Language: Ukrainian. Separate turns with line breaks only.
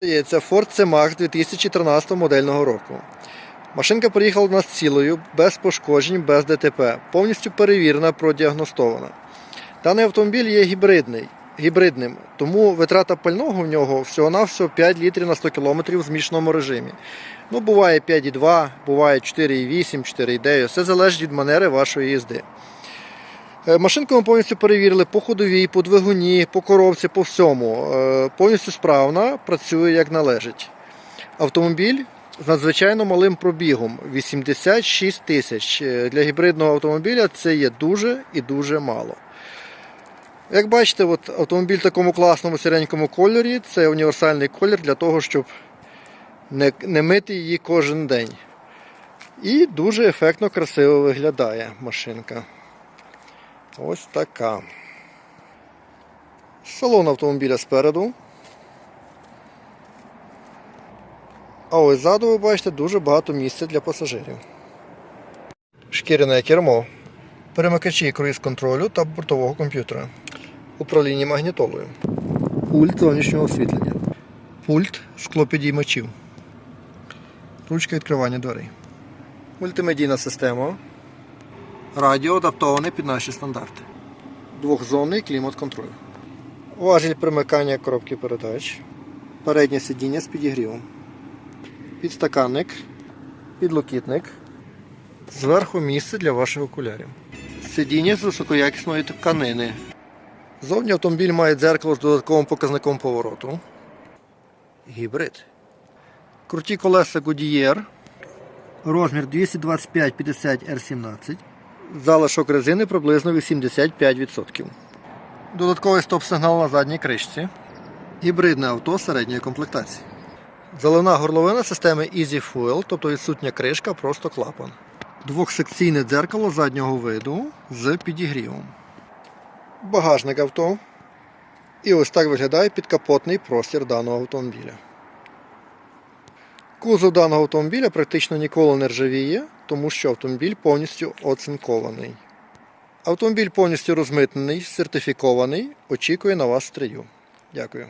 Це Ford C-Max 2013 модельного року. Машинка приїхала до нас цілою, без пошкоджень, без ДТП, повністю перевірена, продіагностована. Даний автомобіль є гібридний, гібридним, тому витрата пального в нього всього-навсього 5 літрів на 100 км в змішаному режимі. Ну, буває 5,2, буває 4,8, 4,9. Все залежить від манери вашої їзди. Е, Машинку ми повністю перевірили по ходовій, по двигуні, по коробці, по всьому. Е, Повністю справна, працює як належить. Автомобіль з надзвичайно малим пробігом 86 тисяч. Е, Для гібридного автомобіля це є дуже і дуже мало. Як бачите, от автомобіль в такому класному сіренькому кольорі це універсальний колір для того, щоб не, не мити її кожен день. І дуже ефектно красиво виглядає машинка. Ось така. Салон автомобіля спереду. А ось ззаду ви бачите дуже багато місця для пасажирів. Шкіряне кермо. Перемикачі круїз-контролю та бортового комп'ютера. Управління магнітолою. Пульт зовнішнього освітлення. Пульт склопідіймачів. Ручка відкривання дверей. Мультимедійна система. Радіо адаптоване під наші стандарти. Двохзонний клімат-контроль. Важіль примикання коробки передач. Переднє сидіння з підігрівом. Підстаканник. Підлокітник. Зверху місце для ваших окулярів. Сидіння з високоякісної тканини. Зовні автомобіль має дзеркало з додатковим показником повороту. Гібрид. Круті колеса Goodyear. Розмір 225-50 R17. Залишок резини приблизно 85%. Додатковий стоп-сигнал на задній кришці. Гібридне авто середньої комплектації. Заливна горловина системи Easy Fuel, тобто відсутня кришка, просто клапан. Двохсекційне дзеркало заднього виду з підігрівом. Багажник авто. І ось так виглядає підкапотний простір даного автомобіля. Кузов даного автомобіля практично ніколи не ржавіє, тому що автомобіль повністю оцинкований. Автомобіль повністю розмитнений, сертифікований, очікує на вас стрію. Дякую.